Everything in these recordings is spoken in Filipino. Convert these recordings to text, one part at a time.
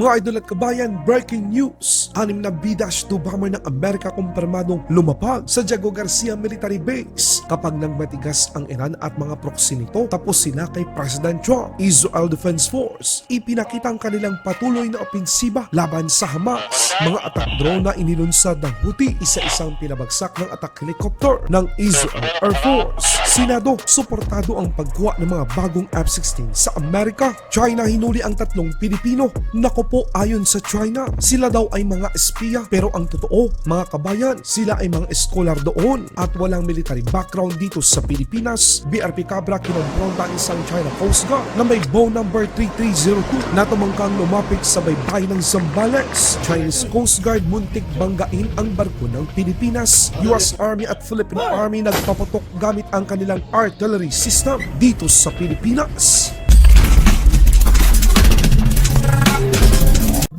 Mga idol at kabayan, breaking news! Anim na B-2 bomber ng Amerika kumpirmadong lumapag sa Diego Garcia Military Base kapag nagmatigas ang Iran at mga proxy nito tapos sila kay President Trump. Israel Defense Force ipinakita ang kanilang patuloy na opensiba laban sa Hamas. Mga atak drone na inilunsad ng Houthi, isa-isang pinabagsak ng atak helicopter ng Israel Air Force. Senado, suportado ang pagkuha ng mga bagong F-16 sa Amerika. China hinuli ang tatlong Pilipino. Nako po ayon sa China, sila daw ay mga espiya pero ang totoo, mga kabayan, sila ay mga scholar doon at walang military background dito sa Pilipinas. BRP Cabra kinompronta ang isang China Coast Guard na may bow number 3302 na tumangkang lumapit sa baybay ng Zambales. Chinese Coast Guard muntik banggain ang barko ng Pilipinas. US Army at Philippine Army nagpapatok gamit ang kanilang artillery system dito sa Pilipinas.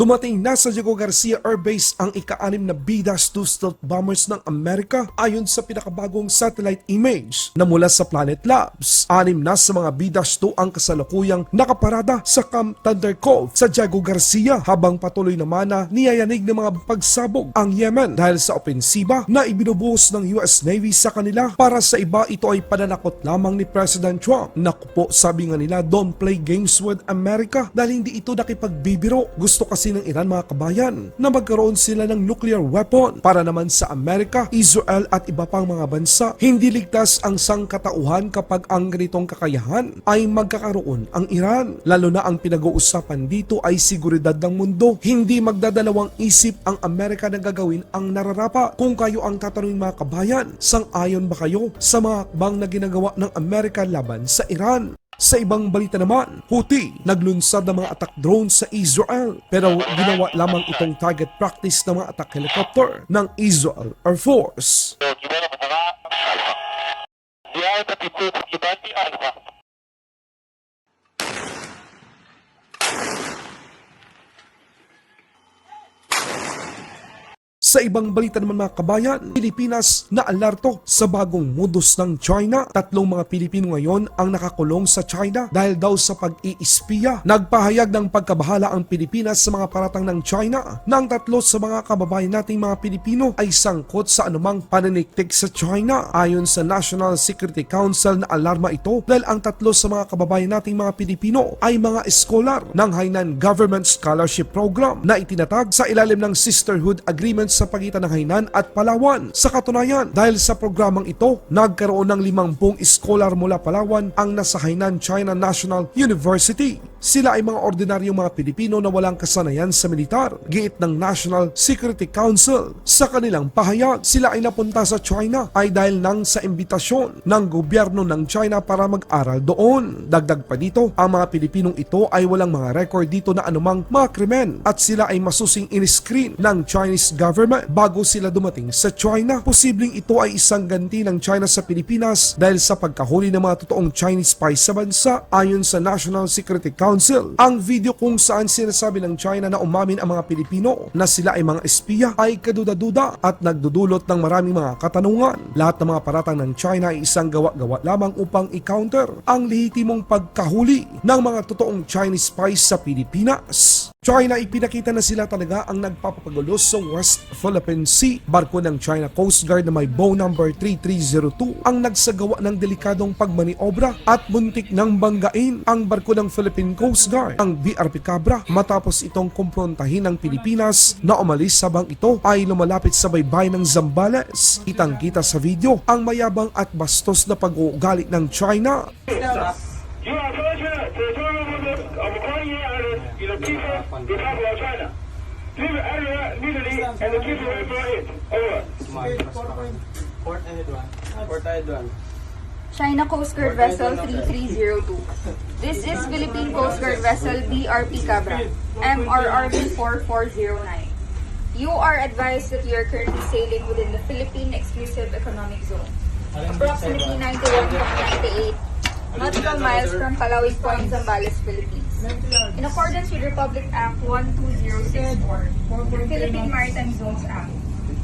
Dumating na sa Diego Garcia Air Base ang ika-anim na B-2 stealth bombers ng Amerika ayon sa pinakabagong satellite image na mula sa Planet Labs. Anim na sa mga B-2 ang kasalukuyang nakaparada sa Camp Thunder Cove sa Diego Garcia habang patuloy naman na niyayanig ng mga pagsabog ang Yemen dahil sa opensiba na ibinubuhos ng US Navy sa kanila para sa iba ito ay pananakot lamang ni President Trump. Naku po sabi nga nila don't play games with America dahil hindi ito nakipagbibiro. Gusto kasi ng Iran mga kabayan na magkaroon sila ng nuclear weapon para naman sa Amerika, Israel at iba pang mga bansa. Hindi ligtas ang sangkatauhan kapag ang ganitong kakayahan ay magkakaroon ang Iran. Lalo na ang pinag-uusapan dito ay seguridad ng mundo. Hindi magdadalawang isip ang Amerika na gagawin ang nararapa. Kung kayo ang tatanungin mga kabayan, sang-ayon ba kayo sa mga hakbang na ginagawa ng Amerika laban sa Iran? Sa ibang balita naman, Houthi naglunsad ng mga attack drone sa Israel pero ginawa lamang itong target practice ng mga attack helicopter ng Israel Air Force. Sa ibang balita naman mga kabayan, Pilipinas na alerto sa bagong modus ng China. Tatlong mga Pilipino ngayon ang nakakulong sa China dahil daw sa pag-iispiya. Nagpahayag ng pagkabahala ang Pilipinas sa mga paratang ng China nang tatlo sa mga kababayan nating mga Pilipino ay sangkot sa anumang pananiktik sa China. Ayon sa National Security Council na alarma ito dahil ang tatlo sa mga kababayan nating mga Pilipino ay mga scholar ng Hainan Government Scholarship Program na itinatag sa ilalim ng Sisterhood Agreement sa pagitan ng Hainan at Palawan. Sa katunayan, dahil sa programang ito, nagkaroon ng limampung scholar mula Palawan ang nasa Hainan China National University. Sila ay mga ordinaryong mga Pilipino na walang kasanayan sa militar, giit ng National Security Council. Sa kanilang pahayag, sila ay napunta sa China ay dahil nang sa imbitasyon ng gobyerno ng China para mag-aral doon. Dagdag pa dito, ang mga Pilipinong ito ay walang mga record dito na anumang mga krimen at sila ay masusing in-screen ng Chinese government bago sila dumating sa China. Posibleng ito ay isang ganti ng China sa Pilipinas dahil sa pagkahuli ng mga totoong Chinese spies sa bansa ayon sa National Security Council. Ang video kung saan sinasabi ng China na umamin ang mga Pilipino na sila ay mga espiya ay kaduda-duda at nagdudulot ng maraming mga katanungan. Lahat ng mga paratang ng China ay isang gawa-gawa lamang upang i-counter ang lehitimong pagkahuli ng mga totoong Chinese spies sa Pilipinas. China ipinakita na sila talaga ang nagpapapagulo sa West Philippine Sea. Barko ng China Coast Guard na may bow number 3302 ang nagsagawa ng delikadong pagmaniobra at muntik ng banggain ang barko ng Philippine Coast Guard, ang BRP Cabra, matapos itong kumprontahin ng Pilipinas na umalis sabang ito ay lumalapit sa baybay ng Zambales. Kitang-kita sa video ang mayabang at bastos na pag-uugali ng China 希望 know of China. Please everyone legally and peacefully for it. Over. Port ahead. China Coast Guard Vessel 3302. This is Philippine Coast Guard Vessel BRP Cabra, MRRB 4409. You are advised that you are currently sailing within the Philippine Exclusive Economic Zone, approximately 91.98 nautical miles from Palawig Point, Zambales, Philippines. In accordance with Republic Act 12064, the Philippine Maritime Zones Act,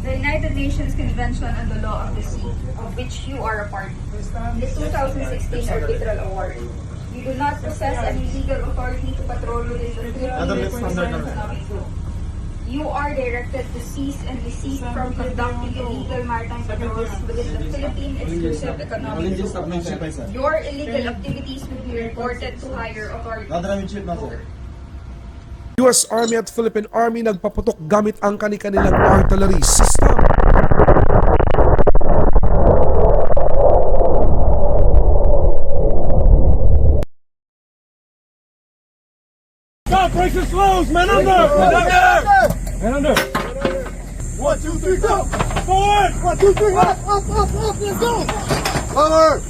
the United Nations Convention on the Law of the Sea, of which you are a party, the 2016 Arbitral Award, You do not possess any legal authority to patrol within the Philippine Economic Zone. You are directed to cease and desist from conducting illegal maritime patrols within the Philippine Exclusive Economic Zone. Your illegal activities will be reported to higher authorities. US Army at Philippine Army nagpaputok gamit ang kanilang artillery system. Stop, break the slows, man under! Man under! Man under! One, two, three, go! One, two, up, up, up, up, let's go! Over!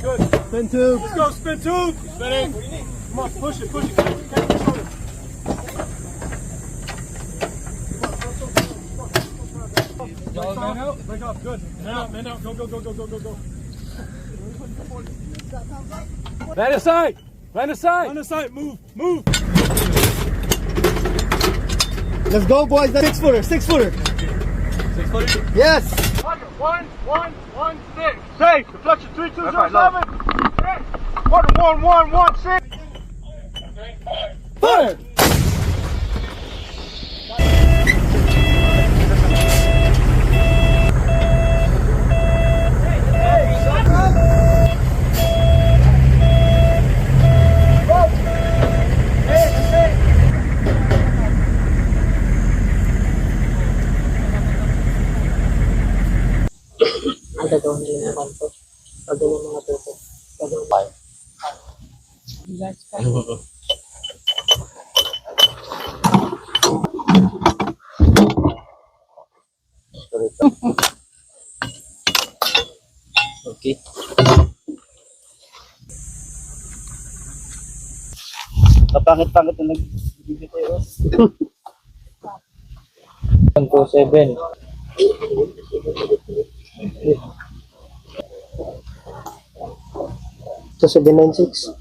Good. Spin tube. Let's go, spin tube. Spin it. Come on, push it, push it. Catch it, catch it. Y'all man out. Break off. Good. Man out. Man out. Go. Go. Go. Go. Go. Go. Go. Line aside! Line aside! On the side. Move. Move. Let's go, boys. That six footer, six footer. Six footer. Yes. One, one, one, six. Safe. Deflection three, two, zero, seven. One, one, one, one, six. Fire. Mga tuto. Gagawin tayo. Okay. Kapangit-pangit na nagbibigay tayo. 127. Sa 796.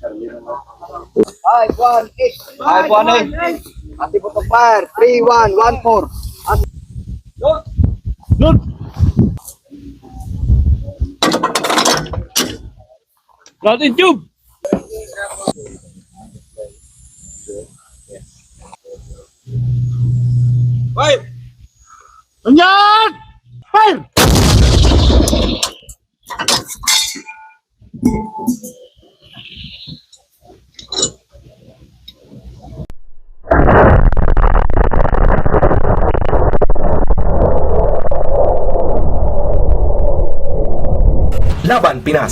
518. 518. Ati po fire. 3114. Not in tube! Ganyan! Fire! Laban Pinas